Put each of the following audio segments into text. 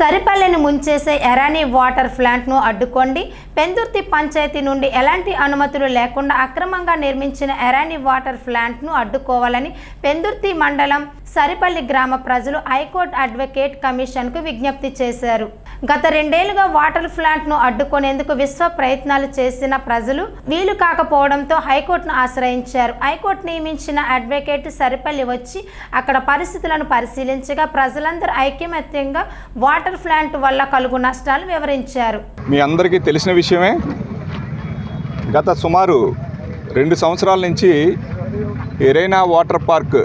సరిపల్లెను ముంచేసే ఎరానీ water ప్లాంట్ను అడ్డుకోండి. పెందుర్తి పంచాయతీ నుండి ఎలాంటి అనుమతులు లేకుండా అక్రమంగా నిర్మించిన ఎరానీ వాటర్ ప్లాంట్ను అడ్డుకోవాలని పెందుర్తి మండలం సరిపల్లి గ్రామ ప్రజలు హైకోర్టు అడ్వకేట్ కమిషన్కు విజ్ఞప్తి చేశారు. గత రెండేళ్ళుగా వాటర్ ప్లాంట్ను అడ్డుకునేందుకు విశ్వ ప్రయత్నాలు చేసిన ప్రజలు వీలు కాకపోవడంతో హైకోర్టును ఆశ్రయించారు. హైకోర్టు నియమించిన అడ్వకేట్ సరిపల్లి వచ్చి అక్కడ పరిస్థితులను పరిశీలించగా ప్రజలందరూ ఐకమత్యంగా వాటర్ ప్లాంట్ వల్ల కలుగు నష్టాలు వివరించారు. మీ అందరికీ తెలిసిన విషయమే గత సుమారు రెండు సంవత్సరాల నుంచి ఎరైనా వాటర్ పార్క్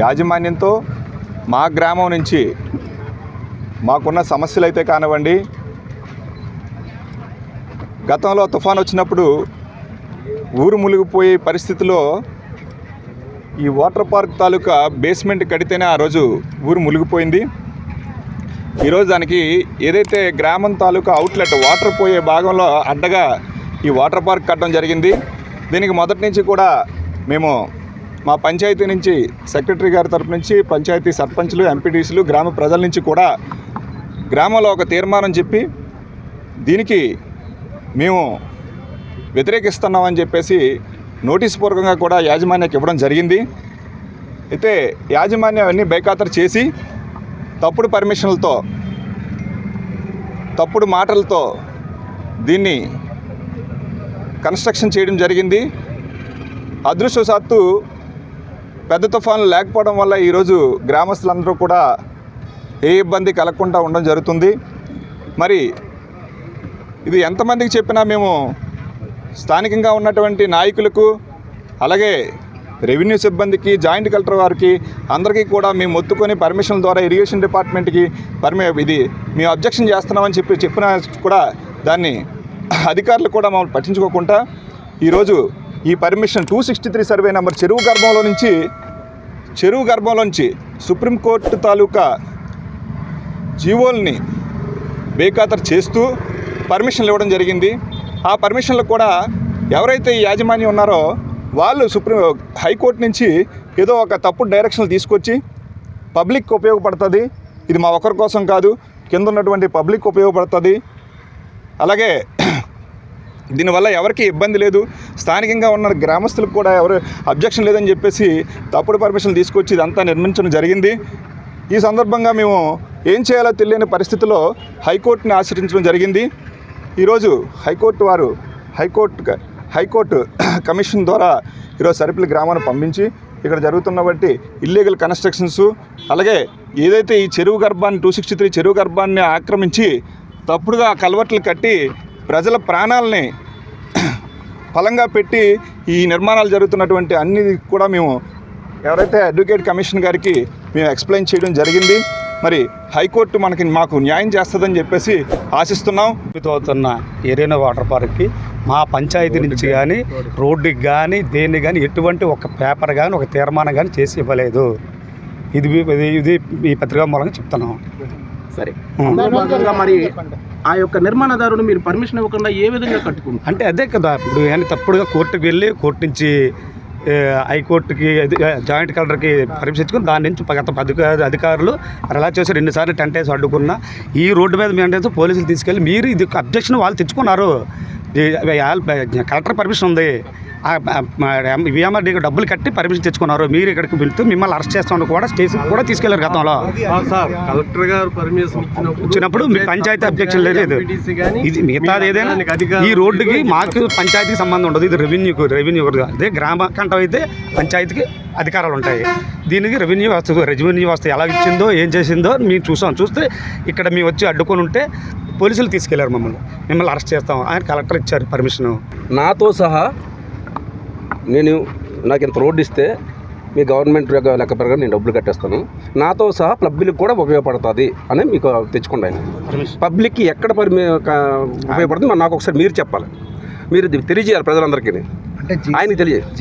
యాజమాన్యంతో మా గ్రామం నుంచి మాకున్న సమస్యలు అయితే కానివ్వండి గతంలో తుఫాన్ వచ్చినప్పుడు ఊరు మునిగిపోయే పరిస్థితిలో ఈ వాటర్ పార్క్ తాలూకా బేస్మెంట్ కడితేనే ఆ రోజు ఊరు మునిగిపోయింది. ఈరోజు దానికి ఏదైతే గ్రామం తాలూకా అవుట్లెట్ వాటర్ పోయే భాగంలో అడ్డగా ఈ వాటర్ పార్క్ కట్టడం జరిగింది. దీనికి మొదటి నుంచి కూడా మేము మా పంచాయతీ నుంచి సెక్రటరీ గారి తరపు నుంచి పంచాయతీ సర్పంచ్లు ఎంపీటీసీలు గ్రామ ప్రజల నుంచి కూడా గ్రామంలో ఒక తీర్మానం చెప్పి దీనికి మేము వ్యతిరేకిస్తున్నామని చెప్పేసి నోటీస్ పూర్వకంగా కూడా యాజమాన్యకి ఇవ్వడం జరిగింది. అయితే యాజమాన్యం అన్నీ బైఖాతరు చేసి తప్పుడు పర్మిషన్లతో తప్పుడు మాటలతో దీన్ని కన్స్ట్రక్షన్ చేయడం జరిగింది. అదృష్టవశాత్తు పెద్ద తుఫాను లేకపోవడం వల్ల ఈరోజు గ్రామస్తులందరూ కూడా ఏ ఇబ్బంది కలగకుండా ఉండడం జరుగుతుంది. మరి ఇది ఎంతమందికి చెప్పినా మేము స్థానికంగా ఉన్నటువంటి నాయకులకు అలాగే రెవెన్యూ సిబ్బందికి జాయింట్ కలెక్టర్ వారికి అందరికీ కూడా మేము మొత్తుకొని పర్మిషన్ ద్వారా ఇరిగేషన్ డిపార్ట్మెంట్కి పర్మి ఇది మేము అబ్జెక్షన్ చేస్తున్నామని చెప్పి చెప్పినా కూడా దాన్ని అధికారులు కూడా మమ్మల్ని పట్టించుకోకుండా ఈరోజు ఈ permission two sixty three survey number చెరువు గర్భంలో నుంచి చెరువు గర్భంలోంచి సుప్రీంకోర్టు తాలూకా జీవోల్ని బేఖాతరు చేస్తూ పర్మిషన్లు ఇవ్వడం జరిగింది. ఆ పర్మిషన్లు కూడా ఎవరైతే ఈ యాజమాన్యం ఉన్నారో వాళ్ళు సుప్రీం హైకోర్టు నుంచి ఏదో ఒక తప్పుడు డైరెక్షన్లు తీసుకొచ్చి పబ్లిక్ ఉపయోగపడుతుంది. ఇది మా ఒక్కరి కోసం కాదు కింద ఉన్నటువంటి పబ్లిక్ ఉపయోగపడుతుంది. అలాగే దీనివల్ల ఎవరికి ఇబ్బంది లేదు. స్థానికంగా ఉన్న గ్రామస్తులకు కూడా ఎవరు అబ్జెక్షన్ లేదని చెప్పేసి తప్పుడు పర్మిషన్ తీసుకొచ్చి ఇదంతా నిర్మించడం జరిగింది. ఈ సందర్భంగా మేము ఏం చేయాలో తెలియని పరిస్థితిలో హైకోర్టుని ఆశ్రయించడం జరిగింది. ఈరోజు హైకోర్టు వారు హైకోర్టు హైకోర్టు కమిషన్ ద్వారా ఈరోజు సరిపల్లి గ్రామాన్ని పంపించి ఇక్కడ జరుగుతున్న బట్టి ఇల్లీగల్ కన్స్ట్రక్షన్స్ అలాగే ఏదైతే ఈ చెరువు గర్భాన్ని టూ సిక్స్టీ త్రీ చెరువు గర్భాన్ని ఆక్రమించి తప్పుడుగా కలవట్లు కట్టి ప్రజల ప్రాణాలని ఫలంగా పెట్టి ఈ నిర్మాణాలు జరుగుతున్నటువంటి అన్ని కూడా మేము ఎవరైతే అడ్వకేట్ కమిషన్ గారికి మేము ఎక్స్ప్లెయిన్ చేయడం జరిగింది. మరి హైకోర్టు మనకి మాకు న్యాయం చేస్తుందని చెప్పేసి ఆశిస్తున్నాం. అవుతున్న ఎరీనా వాటర్ పార్క్కి మా పంచాయతీ నుంచి కానీ రోడ్డుకి. కానీ దేన్ని కానీ ఎటువంటి ఒక పేపర్ కానీ ఒక తీర్మానం కానీ చేసి ఇవ్వలేదు. ఇది ఇది ఈ పత్రికా మూలంగా చెప్తున్నాం. సరే. మరి ఆ యొక్క నిర్మాణదారుడు మీరు పర్మిషన్ ఇవ్వకుండా ఏ విధంగా కట్టుకుంటారు? అంటే అదే కదా ఇప్పుడు కానీ తప్పుడుగా కోర్టుకు వెళ్ళి కోర్టు నుంచి హైకోర్టుకి జాయింట్ కలెక్టర్కి పర్మిషన్ ఇచ్చుకుని దాని నుంచి గత అధికారులు అధికారులు ఎలా చేశారు ఎన్నిసార్లు టెంట్ వేసి అడ్డుకున్నా ఈ రోడ్డు మీద మేము పోలీసులు తీసుకెళ్ళి మీరు ఇది అబ్జెక్షన్ వాళ్ళు తెచ్చుకున్నారు. కలెక్టర్ పర్మిషన్ ఉంది. విఎంఆర్డీకి డబ్బులు కట్టి పర్మిషన్ తెచ్చుకున్నారు. మీరు ఇక్కడికి వెళ్తూ మిమ్మల్ని అరెస్ట్ చేస్తామని కూడా స్టేషన్ కూడా తీసుకెళ్ళారు గతంలో. సార్ కలెక్టర్ గారు పర్మిషన్ ఇచ్చినప్పుడు వచ్చినప్పుడు మీ పంచాయతీ అబ్జెక్షన్ లేదు ఇది మిగతాది ఏదైనా ఈ రోడ్డుకి మాకు పంచాయతీకి సంబంధం ఉండదు. ఇది రెవెన్యూకు రెవెన్యూ అదే గ్రామ కంటం అయితే పంచాయతీకి అధికారాలు ఉంటాయి. దీనికి రెవెన్యూ వ్యవస్థ రెవెన్యూ వ్యవస్థ ఎలా ఇచ్చిందో ఏం చేసిందో మేము చూసాం. చూస్తే ఇక్కడ మేము వచ్చి అడ్డుకొని ఉంటే పోలీసులు తీసుకెళ్ళారు మమ్మల్ని. మిమ్మల్ని అరెస్ట్ చేస్తాం. ఆయన కలెక్టర్ ఇచ్చారు పర్మిషన్. నాతో సహా నేను నాకు ఇంత రోడ్డు ఇస్తే మీ గవర్నమెంట్ యొక్క లెక్క ప్రకారం నేను డబ్బులు కట్టేస్తాను. నాతో సహా పబ్లిక్ కూడా ఉపయోగపడుతుంది అని మీకు తెచ్చుకోండి ఆయన పబ్లిక్కి ఎక్కడ పరి ఉపయోగపడుతుంది మరి నాకు ఒకసారి మీరు చెప్పాలి. మీరు తెలియజేయాలి ప్రజలందరికీ. ఆయనకి తెలియజేయాలి